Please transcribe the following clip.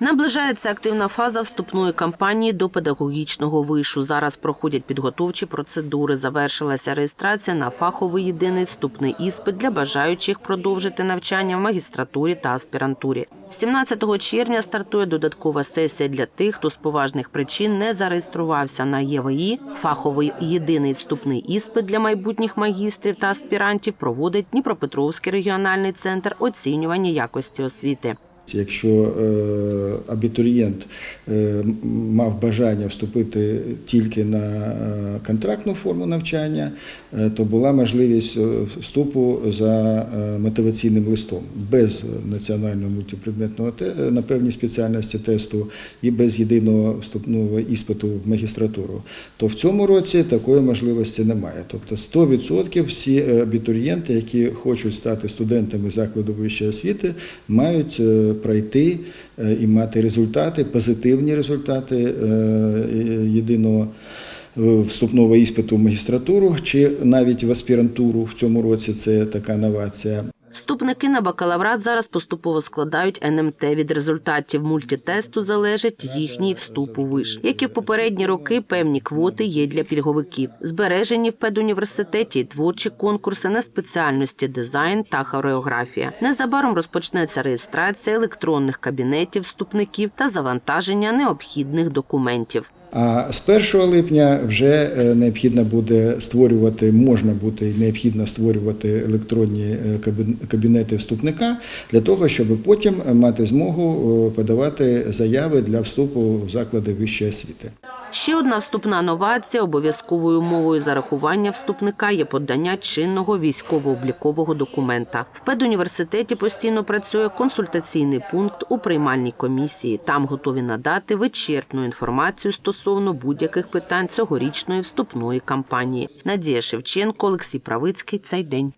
Наближається активна фаза вступної кампанії до педагогічного вишу. Зараз проходять підготовчі процедури. Завершилася реєстрація на фаховий єдиний вступний іспит для бажаючих продовжити навчання в магістратурі та аспірантурі. 17 червня стартує додаткова сесія для тих, хто з поважних причин не зареєструвався на ЄВІ. Фаховий єдиний вступний іспит для майбутніх магістрів та аспірантів проводить Дніпропетровський регіональний центр оцінювання якості освіти. Якщо е, абітурієнт е, мав бажання вступити тільки на е, контрактну форму навчання, то була можливість вступу за мотиваційним листом без національного мультипредметного те- на певній спеціальності тесту і без єдиного вступного іспиту в магістратуру. То в цьому році такої можливості немає. Тобто 100% всі абітурієнти, які хочуть стати студентами закладу вищої освіти, мають пройти е, і мати результати, позитивні результати е, єдиного е, вступного іспиту в магістратуру чи навіть в аспірантуру в цьому році. Це така новація. Вступники на бакалаврат зараз поступово складають НМТ. Від результатів мультитесту залежить їхній вступ у виш. Як і в попередні роки, певні квоти є для пільговиків. Збережені в педуніверситеті творчі конкурси на спеціальності дизайн та хореографія. Незабаром розпочнеться реєстрація електронних кабінетів вступників та завантаження необхідних документів. А з 1 липня вже е, необхідно буде створювати, можна буде необхідно створювати електронні е, кабінети вступника для того, щоб потім мати змогу е, подавати заяви для вступу в заклади вищої освіти. Ще одна вступна новація обов'язковою умовою зарахування вступника є подання чинного військово-облікового документа. В педуніверситеті постійно працює консультаційний пункт у приймальній комісії. Там готові надати вичерпну інформацію стосовно будь-яких питань цьогорічної вступної кампанії. Надія Шевченко, Олексій Правицький. Цей день.